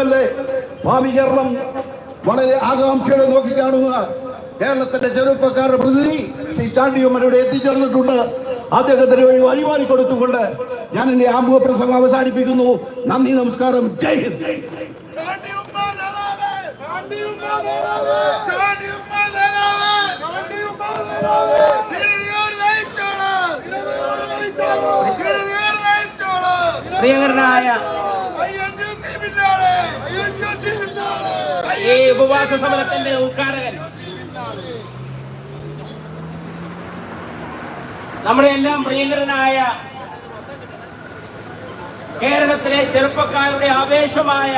അല്ലേ ഭാവി കേരളം വളരെ ആകാംക്ഷയോടെ നോക്കിക്കാണുന്ന കേരളത്തിന്റെ ചെറുപ്പക്കാരുടെ പ്രതിനിധി ശ്രീ ചാണ്ടിയമ്മനോട് എത്തിച്ചേർന്നിട്ടുണ്ട്. അദ്ദേഹത്തിന് വഴി വഴിമാറി കൊടുത്തുകൊണ്ട് ഞാൻ എന്റെ ആമുഖ പ്രസംഗം അവസാനിപ്പിക്കുന്നു. നന്ദി നമസ്കാരം. ജയ് ഹിന്ദ്. പ്രിയങ്കരനായ ഈ ഉപവാസ സമരത്തിന്റെ ഉദ്ഘാടകൻ. നമ്മുടെ എല്ലാം പ്രിയങ്കരനായ കേരളത്തിലെ ചെറുപ്പക്കാരുടെ ആവേശമായ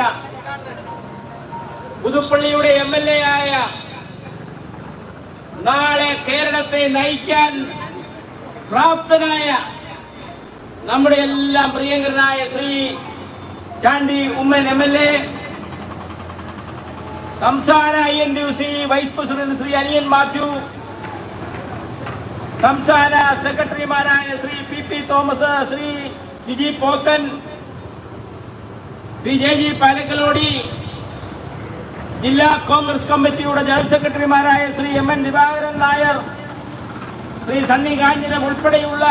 പുതുപ്പള്ളിയുടെ എം എൽ എ ആയ നാളെ കേരളത്തെ നയിക്കാൻ പ്രാപ്തനായ നമ്മുടെ എല്ലാം പ്രിയങ്കരനായ Shri Chandy Oommen M L A. സംസ്ഥാന I N D C vice president Shri Aniyan Mathew. സംസ്ഥാന സെക്രട്ടറിമാരായ Shri P P Thomas Shri Jiji Pothan Shri J G Palakkalodi ജില്ലാ കോൺഗ്രസ് കമ്മിറ്റിയുടെ ജനറൽ സെക്രട്ടറിമാരായ ശ്രീ എം എൻ ദിവാകരൻ നായർ ശ്രീ സണ്ണി കാഞ്ഞിരം ഉൾപ്പെടെയുള്ള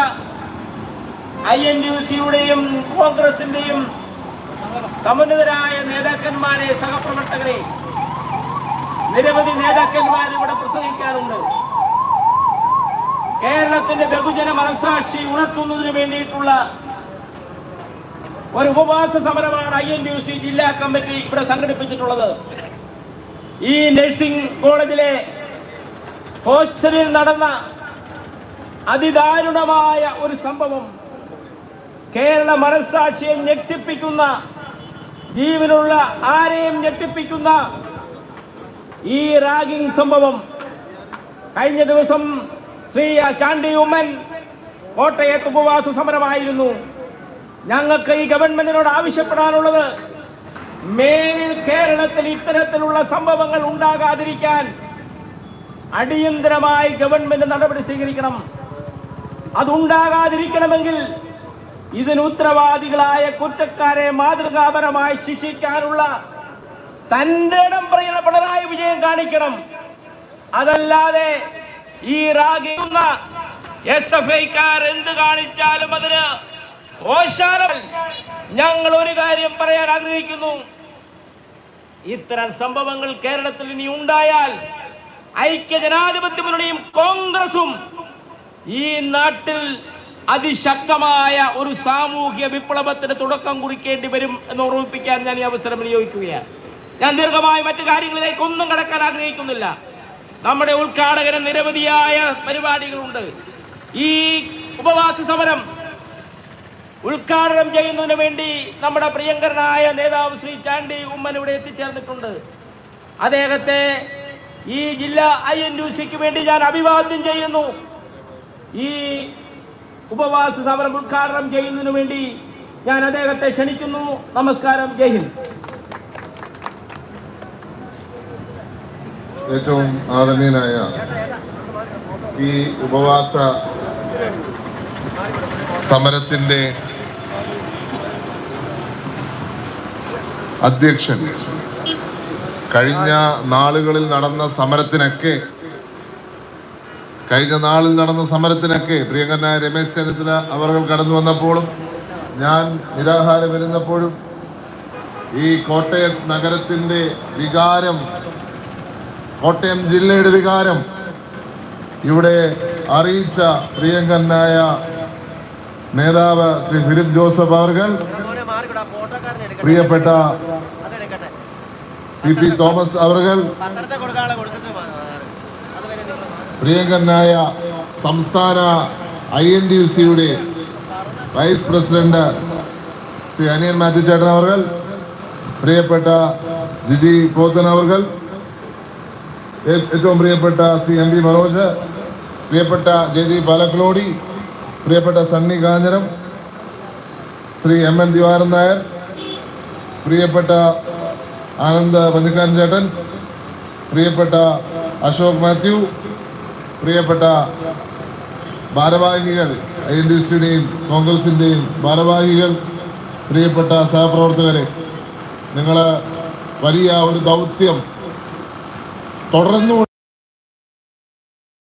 ഐ എൻ യു സിയുടെയും കോൺഗ്രസിന്റെയും സമുന്നതരായ നേതാക്കന്മാരെ സഹപ്രവർത്തകരെ നിരവധി നേതാക്കന്മാർ ഇവിടെ പ്രസംഗിക്കാറുണ്ട്. കേരളത്തിന്റെ ബഹുജന മനസാക്ഷി ഉണർത്തുന്നതിന് വേണ്ടിയിട്ടുള്ള ഒരു ഉപവാസ സമരമാണ് ഐ എൻ യു സി ജില്ലാ കമ്മിറ്റി ഇവിടെ സംഘടിപ്പിച്ചിട്ടുള്ളത്. ഈ നഴ്സിംഗ് കോളേജിലെ ഹോസ്റ്റലിൽ നടന്ന അതിദാരുണമായ ഒരു സംഭവം കേരള മനസാക്ഷിയെ ഞെട്ടിപ്പിക്കുന്ന ജീവനുള്ള ആരെയും ഞെട്ടിപ്പിക്കുന്ന ഈ റാഗിംഗ് സംഭവം. കഴിഞ്ഞ ദിവസം ശ്രീ ചാണ്ടി ഉമ്മൻ കോട്ടയത്ത് ഉപവാസ സമരമായിരുന്നു. ഞങ്ങൾക്ക് ഈ ഗവൺമെന്റിനോട് ആവശ്യപ്പെടാനുള്ളത് മേലിൽ കേരളത്തിൽ ഇത്തരത്തിലുള്ള സംഭവങ്ങൾ ഉണ്ടാകാതിരിക്കാൻ അടിയന്തരമായി ഗവൺമെന്റ് നടപടി സ്വീകരിക്കണം. അതുണ്ടാകാതിരിക്കണമെങ്കിൽ ഇതിന് ഉത്തരവാദികളായ കുറ്റക്കാരെ മാതൃകാപരമായി ശിക്ഷിക്കാനുള്ള തന്റെ ഇടം പറയുന്ന പിണറായി വിജയം കാണിക്കണം. അതല്ലാതെ ഈ റാഗിക്കുന്ന എസ് എഫ് ഐക്കാർ എന്ത് കാണിച്ചാലും അതിന് ഓശാനം ഞങ്ങൾ ഒരു കാര്യം പറയാൻ ആഗ്രഹിക്കുന്നു. ഇത്തരം സംഭവങ്ങൾ കേരളത്തിൽ ഇനി ഉണ്ടായാൽ ഐക്യ ജനാധിപത്യ മുന്നണിയും കോൺഗ്രസും ഈ നാട്ടിൽ അതിശക്തമായ ഒരു സാമൂഹ്യ വിപ്ലവത്തിന് തുടക്കം കുറിക്കേണ്ടി വരും എന്ന് ഓർമ്മിപ്പിക്കാൻ ഞാൻ ഈ അവസരം വിനിയോഗിക്കുകയാണ്. ഞാൻ ദീർഘമായി മറ്റു കാര്യങ്ങളിലേക്ക് ഒന്നും കടക്കാൻ ആഗ്രഹിക്കുന്നില്ല. നമ്മുടെ ഉദ്ഘാടകന് നിരവധിയായ പരിപാടികളുണ്ട്. ഈ ഉപവാസ സമരം ഉദ്ഘാടനം ചെയ്യുന്നതിന് വേണ്ടി നമ്മുടെ പ്രിയങ്കരനായ നേതാവ് ശ്രീ ചാണ്ടി ഉമ്മൻ ഇവിടെ എത്തിച്ചേർന്നിട്ടുണ്ട്. അദ്ദേഹത്തെ ഈ ജില്ലാ ഐ എൻ സിക്ക് വേണ്ടി ഞാൻ അഭിവാദ്യം ചെയ്യുന്നു. ഈ ഉപവാസ സമരം ഉദ്ഘാടനം ചെയ്യുന്നതിനു വേണ്ടി ഞാൻ അദ്ദേഹത്തെ ക്ഷണിക്കുന്നു. നമസ്കാരം. ജയ് ഹിന്ദ്. ഏറ്റവും ആദരണീയനായ ഈ ഉപവാസ സമരത്തിന്റെ അധ്യക്ഷൻ. കഴിഞ്ഞ നാളുകളിൽ നടന്ന സമരത്തിനൊക്കെ കഴിഞ്ഞ നാളിൽ നടന്ന സമരത്തിനൊക്കെ പ്രിയങ്കരനായ രമേശ് ചെന്നിത്തല അവർകൾ കടന്നു വന്നപ്പോഴും ഞാൻ നിരാഹാരം വരുന്നപ്പോഴും ഈ കോട്ടയം നഗരത്തിന്റെ വികാരം കോട്ടയം ജില്ലയുടെ വികാരം ഇവിടെ അറിയിച്ച പ്രിയങ്കരനായ നേതാവ് ശ്രീ ഫിലിപ്പ് ജോസഫ് അവർകൾ പ്രിയപ്പെട്ട പി പി തോമസ് അവർ പ്രിയങ്കരനായ സംസ്ഥാന ഐ എൻ ഡി യു സിയുടെ വൈസ് പ്രസിഡന്റ് ശ്രീ അനിയൻ മാത്യു ചേട്ടൻ അവർ പ്രിയപ്പെട്ട ജിജി പോത്തൻ അവർ ഏറ്റവും പ്രിയപ്പെട്ട സി എം പി മനോജ് പ്രിയപ്പെട്ട ജെ ജി പാലക്കലോടി പ്രിയപ്പെട്ട സണ്ണി കാഞ്ഞരം ശ്രീ എം എൻ ദിവാരൻ നായർ പ്രിയപ്പെട്ട ആനന്ദ് പഞ്ചക്കാരൻ ചേട്ടൻ പ്രിയപ്പെട്ട അശോക് മാത്യു പ്രിയപ്പെട്ട ഭാരവാഹികൾ ഐ എൻ ഡി സിയുടെയും കോൺഗ്രസിന്റെയും ഭാരവാഹികൾ പ്രിയപ്പെട്ട സഹപ്രവർത്തകരെ നിങ്ങൾ വലിയ ഒരു ദൗത്യം തുടർന്നു